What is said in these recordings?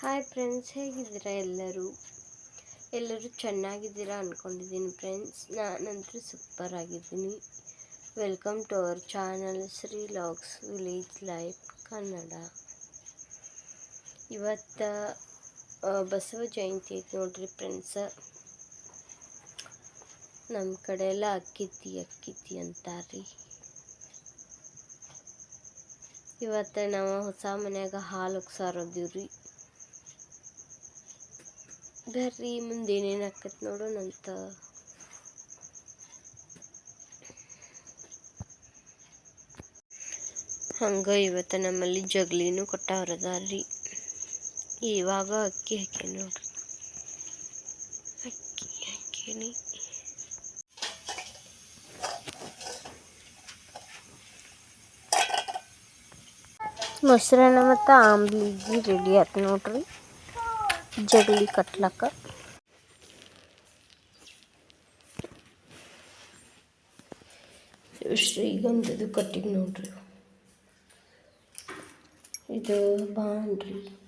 Hi friends ಹೇಗಿದ್ದೀರಾ ಎಲ್ಲರೂ? ಎಲ್ಲರೂ ಚೆನ್ನಾಗಿದ್ದೀರಾ ಅಂದ್ಕೊಂಡಿದ್ದೀನಿ ಫ್ರೆಂಡ್ಸ್ ನಾನಂತೂ ಸೂಪರ್ ಆಗಿದ್ದೀನಿ. Welcome to our channel Shri logs village life Kannada ಇವತ್ತು ಬಸವ ಜಯಂತಿ ಐತಿ ನೋಡ್ರಿ ಫ್ರೆಂಡ್ಸ ನಮ್ಮ ಕಡೆ ಎಲ್ಲ ಅಕ್ಕಿತಿ ಅಕ್ಕಿತಿ ಅಂತಾರ್ರಿ. ಇವತ್ತು ನಾವು ಹೊಸ ಮನ್ಯಾಗ ಹಾಲು ರೀ ಬರ್ರಿ, ಮುಂದೆ ಏನೇನು ಆಕತ್ ನೋಡೋಣಂತ ಹಂಗೆ ಇವತ್ತು ನಮ್ಮಲ್ಲಿ ಜಗ್ಲಿನೂ ಕೊಟ್ಟವ್ರದಾರ್ರಿ. ಇವಾಗ ಅಕ್ಕಿ ಹಾಕಿ ನೋಡ್ರಿ. ಅಕ್ಕಿ ಹಾಕೀನಿ ಮೊಸರನ್ನ ಮತ್ತು ಆಂಬ್ಲಿಗಿ ರೆಡಿ ಆಯ್ತು ನೋಡ್ರಿ. ಜಗಲಿ ಕಟ್ಲಕ್ಕ. ಇವು ಶ್ರೀಗಂಧದ ಕಟ್ಟಿಗೆ ನೋಡ್ರಿ. ಇದು ಬಾಂಡ್ರಿ.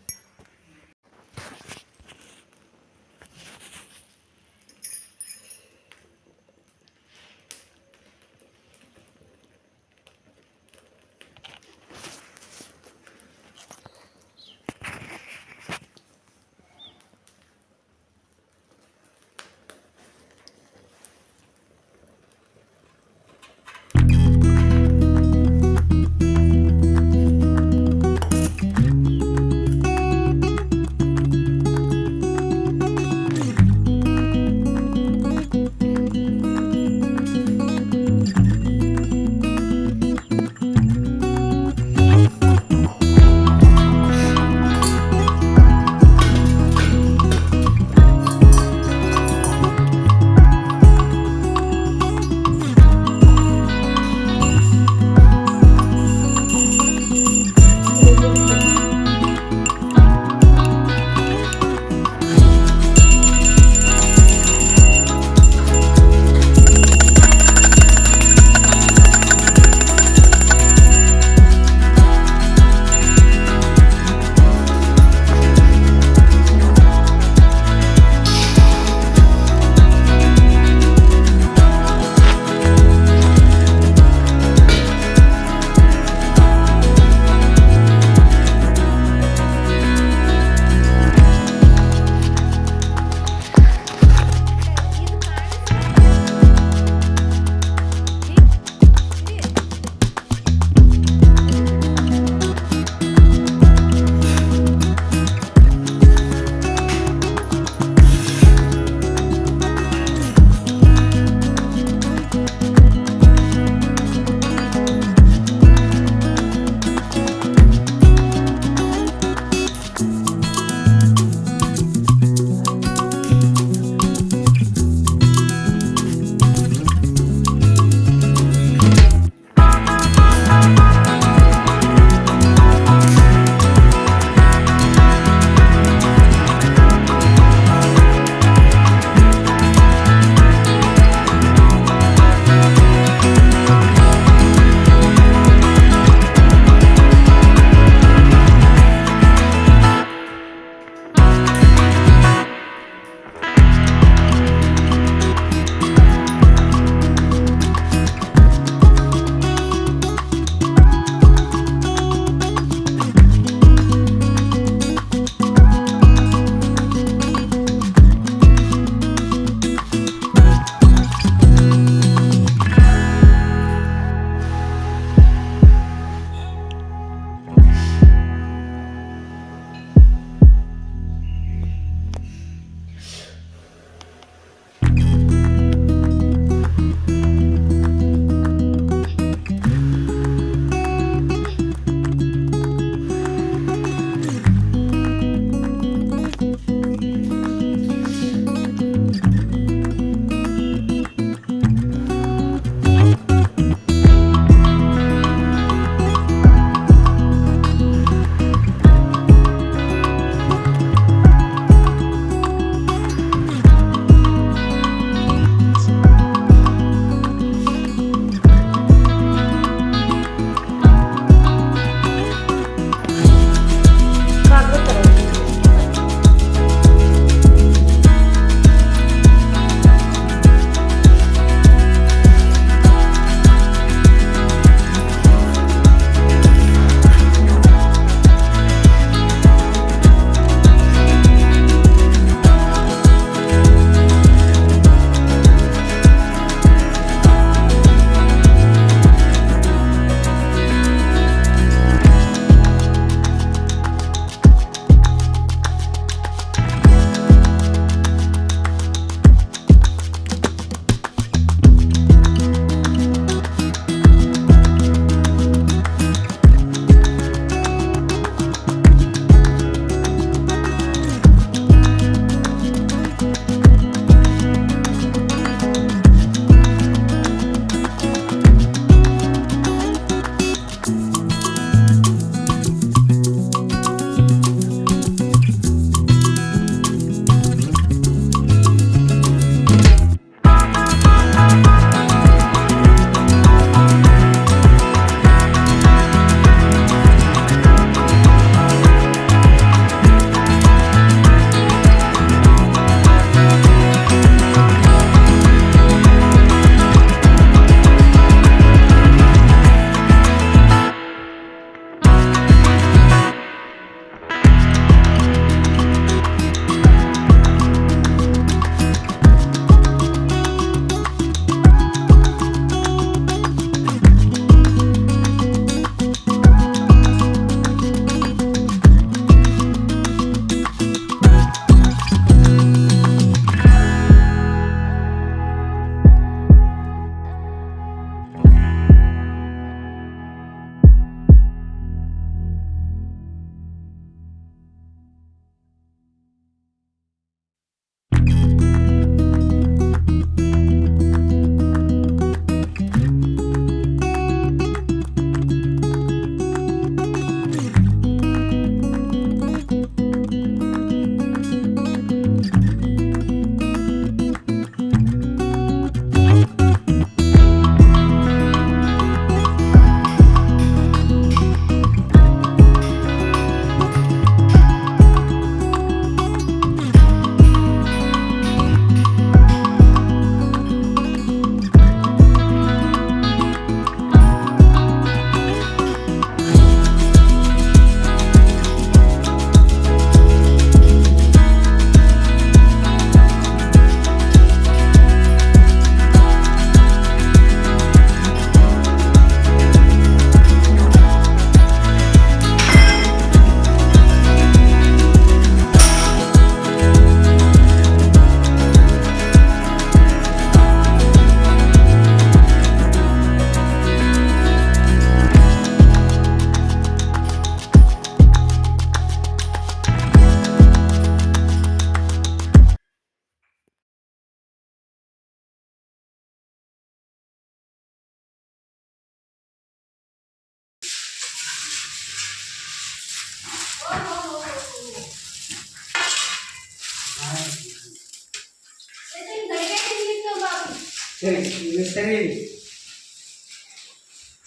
ಸರಿ, ಇದು ಸರಿ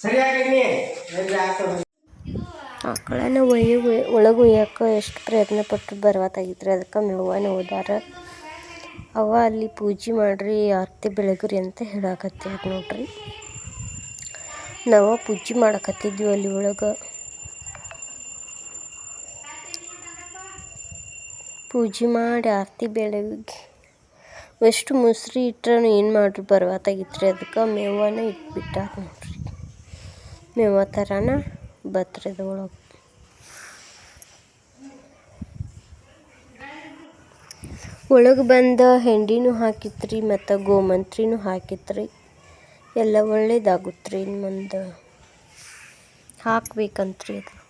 ಸರಿಯಾಗಿ ಒಯ್ಯ ಒಳಗೆ ಒಯ್ಯಕ್ಕೆ ಎಷ್ಟು ಪ್ರಯತ್ನ ಪಟ್ಟು ಬರವತ್ತಾಗಿತ್ತು ರೀ ಅದಕ್ಕೆ ಮೇವನ ಹೋದಾರ. ಅವ ಅಲ್ಲಿ ಪೂಜೆ ಮಾಡ್ರಿ, ಆರತಿ ಬೆಳಗ್ರಿ ಅಂತ ಹೇಳಕತ್ಯಾರ ನೋಡ್ರಿ. ನಾವು ಪೂಜೆ ಮಾಡಕತ್ತಿದ್ವಿ ಅಲ್ಲಿ ಒಳಗೆ. ಪೂಜೆ ಮಾಡಿ, ಆರತಿ ಬೆಳಗ್ಗೆ ಎಷ್ಟು ಮುಸ್ರಿ ಇಟ್ರೂ ಏನು ಮಾಡ್ರಿ ಬರವತ್ತಾಗಿತ್ತು ರೀ ಅದಕ್ಕೆ ಮೇವನ ಇಟ್ಬಿಟ್ಟಾರ ನೋಡಿರಿ ಮೇವ ಥರನ ಬತ್ರಿ ಅದ್ರೊಳಗೆ ಒಳಗೆ ಬಂದ ಹೆಂಡಿನೂ ಹಾಕಿತ್ರಿ, ಮತ್ತು ಗೋಮಂತ್ರಿನೂ ಹಾಕಿತ್ರಿ. ಎಲ್ಲ ಒಳ್ಳೇದಾಗುತ್ರಿ ಇನ್ನು ಮುಂದೆ. ಹಾಕ್ಬೇಕಂತ್ರಿ ಅದು.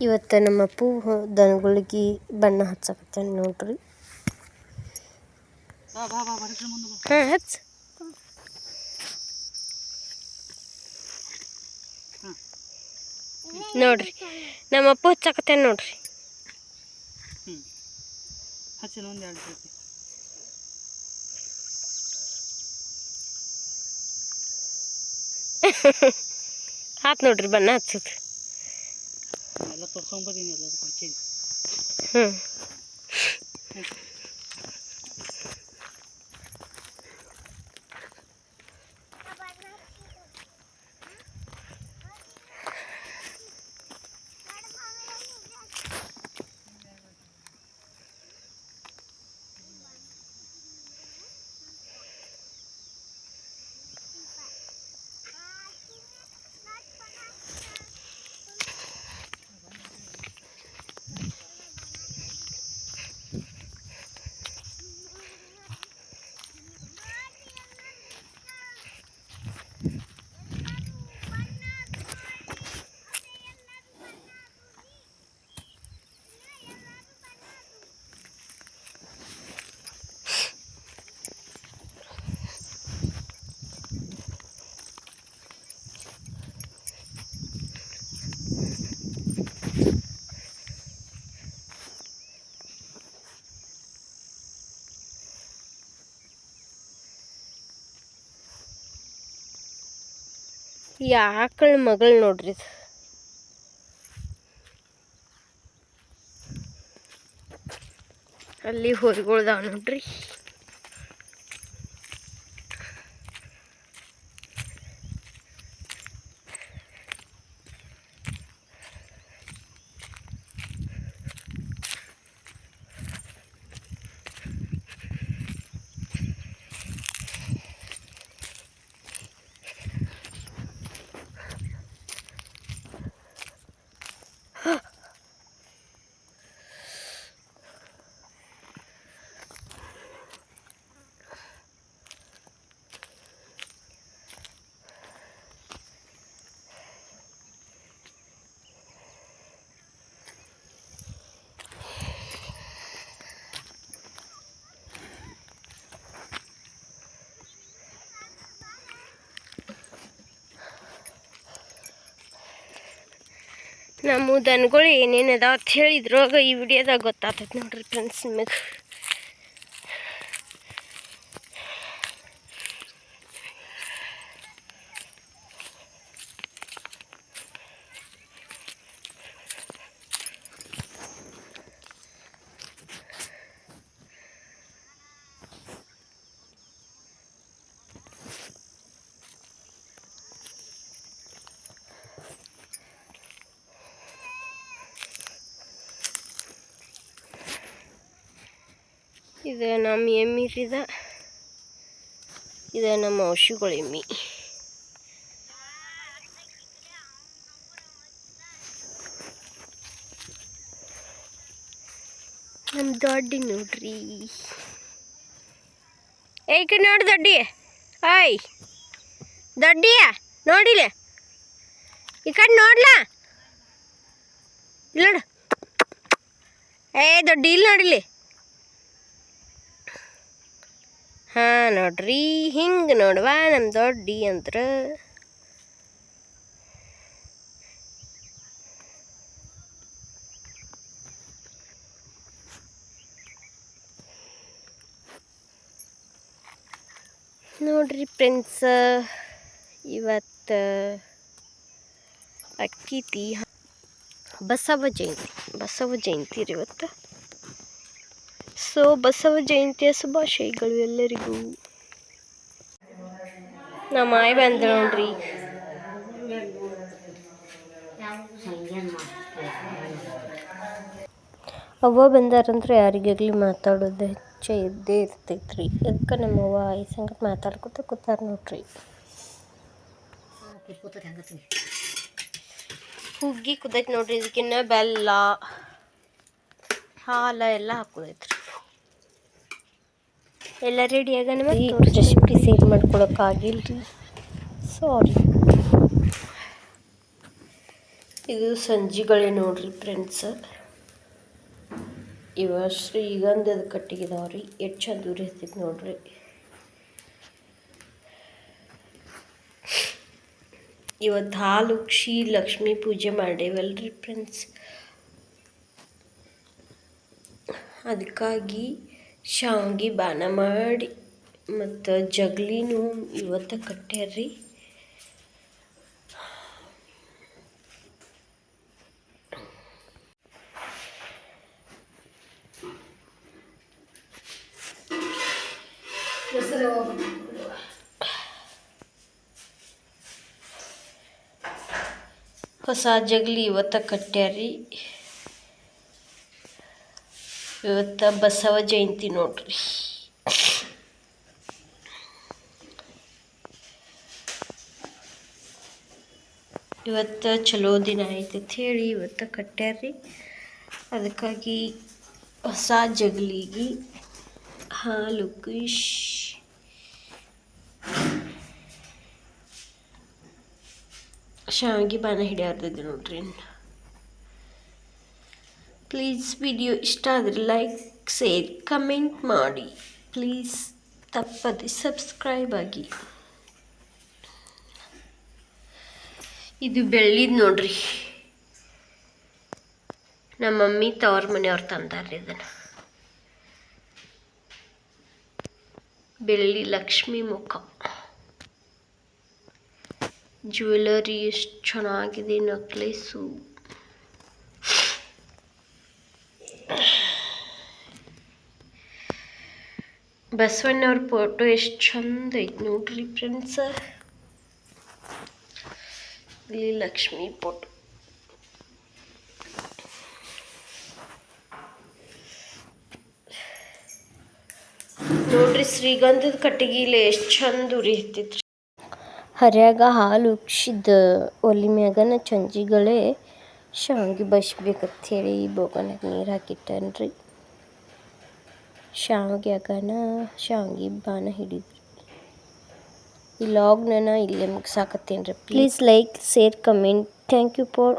ಇವತ್ತು ನಮ್ಮ ಅಪ್ಪು ಹ- ದನಗಳಿಗೆ ಬಣ್ಣ ಹಚ್ಚಕತ್ತಾನ ನೋಡ್ರಿ. ಹಾಂ ಹಚ್ಚ. ನೋಡ್ರಿ ನಮ್ಮ ಅಪ್ಪು ಹಚ್ಚಕತ್ತಾನ ನೋಡ್ರಿ. ಹಚ್ಚಿನ ಒಂದು ಎರಡು ಸತಿ ಆತ್ ನೋಡ್ರಿ ಬಣ್ಣ ಹಚ್ಚೋದು. ಎಲ್ಲ ತೋರ್ಸ್ಕೊಂಬದೀನಿ ಎಲ್ಲ ಹಚ್ಚೀನಿ ಹ್ಞೂ ಈ ಆಕಳ ಮಗಳು ನೋಡ್ರಿ ಇದು. ಅಲ್ಲಿ ಹೋರಿಗಳ್ದಾವ ನೋಡ್ರಿ ನಮ್ಮ ದನಗಳು ಏನೇನು ಅದಾವ ಅಂತ ಹೇಳಿದ್ರಾಗ ಈ ವಿಡಿಯೋದಾಗ ಗೊತ್ತಾಗ್ತೈತೆ ನೋಡ್ರಿ ಫ್ರೆಂಡ್ಸ್ ನಿಮಗೆ. ಇದು ನಮ್ಮ ಎಮ್ಮಿ ರೀದ ಇದು ನಮ್ಮ ಹಸುಗಳ ಎಮ್ಮಿ. ನಮ್ಮ ದೊಡ್ಡಿ ನೋಡ್ರಿ. ಏಕೆ ನೋಡಿ ದೊಡ್ಡಿ. ಆಯ್. ದೊಡ್ಡಿಯ ನೋಡಿಲ್ಲ? ಈ ಕಡೆ ನೋಡ್ಲಾ? ಇಲ್ಲ ಏ, ದೊಡ್ಡಿ, ಇಲ್ಲಿ ನೋಡಿಲಿ ಹಾಂ, ನೋಡ್ರಿ. ಹಿಂಗೆ ನೋಡುವ ನಮ್ಮ ದೊಡ್ಡಿ ಅಂದ್ರೆ ನೋಡ್ರಿ ಫ್ರೆಂಡ್ಸ, ಇವತ್ತು ಅಕ್ಕಿತಿ ಬಸವ ಜಯಂತಿ ಬಸವ ಜಯಂತಿ ರೀ ಇವತ್ತು. ಸೊ ಬಸವ ಜಯಂತಿಯ ಶುಭಾಶಯಗಳು ಎಲ್ಲರಿಗೂ. ನಮ್ಮ ಆಯ್ ಬಂದ ನೋಡ್ರಿ. ಅವ್ವ ಬಂದಾರಂದ್ರೆ ಯಾರಿಗಾಗಲಿ ಮಾತಾಡೋದು ಹೆಚ್ಚು ಇದ್ದೇ ಇರ್ತೈತ್ರಿ. ಅದಕ್ಕೆ ನಮ್ಮ ಅವ್ವ ಈ ಸಂಗಟ ಮಾತಾಡ್ಕೊತ ಕೂತಾರ ನೋಡ್ರಿ. ಹುಗ್ಗಿ ಕುದೈತಿ ನೋಡ್ರಿ, ಇದಕ್ಕಿನ್ನ ಬೆಲ್ಲ, ಹಾಲ ಎಲ್ಲ ಹಾಕೋದೈತ್ರಿ. ಎಲ್ಲ ರೆಡಿ ಆಗೋಣ ರೆಸಿಪಿ ಸೇರ್ ಮಾಡ್ಕೊಳಕ್ಕಾಗಿಲ್ರಿ. ಸಾರಿ ಇದು ಸಂಜಿಗಳೇ ನೋಡ್ರಿ ಫ್ರೆಂಡ್ಸ್ ಇವ ಶ್ರೀಗಂಧದ ಕಟ್ಟಿಗಿದಾವ್ರಿ. ಎಷ್ಟು ಚಂದ ಇರ್ತೈತಿ ನೋಡ್ರಿ. ಇವತ್ತು ಹಾಲು ಕ್ಷೀ ಲಕ್ಷ್ಮೀ ಪೂಜೆ ಮಾಡೇವಲ್ರಿ ಫ್ರೆಂಡ್ಸ್ ಅದಕ್ಕಾಗಿ ಶಾವ್ಗಿ ಬಾನ ಮಾಡಿ ಮತ್ತು ಜಗ್ಲಿನೂ ಇವತ್ತು ಕಟ್ಟ್ಯಾರ್ರಿ. ಹೊಸ ಜಗ್ಲಿ ಇವತ್ತ ಕಟ್ಟ್ಯಾರ್ರಿ. ಇವತ್ತ ಬಸವ ಜಯಂತಿ ನೋಡ್ರಿ. ಇವತ್ತು ಚಲೋ ದಿನ ಐತೆ ಅಂತ ಹೇಳಿ, ಇವತ್ತು ಕಟ್ಟ್ಯಾರ್ರಿ ಅದಕ್ಕಾಗಿ ಹೊಸ ಜಗಲಿಗೆ ಹಾಲು ಕುಶ್ ಶಾವಿಗೆ ಬಾನ ಹಿಡಿಯಾರ್ದಿದೆ ನೋಡ್ರಿ ಪ್ಲೀಸ್ ವಿಡಿಯೋ ಇಷ್ಟ ಆದರೆ ಲೈಕ್ ಶೇರ್ ಕಮೆಂಟ್ ಮಾಡಿ. ಪ್ಲೀಸ್ ತಪ್ಪದೆ ಸಬ್ಸ್ಕ್ರೈಬ್ ಆಗಿ. ಇದು ಬೆಳ್ಳಿದ್ ನೋಡ್ರಿ. ನಮ್ಮ ಮಮ್ಮಿ ತವ್ರ ಮನೆಯವ್ರು ತಂದಾರ್ರಿ ಇದನ್ನು. ಬೆಳ್ಳಿ ಲಕ್ಷ್ಮಿ ಮುಖ. ಜ್ಯುವೆಲರಿ ಎಷ್ಟು ಚೆನ್ನಾಗಿದೆ ನಕ್ಲೇಸು ಬಸವಣ್ಣವ್ರ ಫೋಟೋ ಎಷ್ಟು ಚಂದ ಐತಿ ನೋಡ್ರಿ ಫ್ರೆಂಡ್ಸ ಇಲ್ಲಿ ಲಕ್ಷ್ಮಿ ಫೋಟೋ ನೋಡ್ರಿ ಶ್ರೀಗಂಧದ ಕಟ್ಟಿಗೆಲೆ ಎಷ್ಟು ಚಂದ ಉರಿತೈತ್ರಿ ಹರ್ಯಾಗ ಹಾಲು ಉಕ್ಷಿದ ಒಲಿ ಮ್ಯಾಗನ ಚಂಜಿಗಳೇ ಶಾವ್ಗಿ ಹೇಳಿ ಬೋಗನ್ಯಾಗ ನೀರು ಹಾಕಿಟ್ಟನ್ರಿ. ಶಾವ್ಗ್ಯಾಗನ ಶಾವಿಗೆ ಬಾನ ಹಿಡಿದ್ರಿ ಈ ಲಾಗ್ನ ಇಲ್ಲೇ ಮುಗಿಸಾಕತ್ತೇನ್ರಿ please like share comment thank you for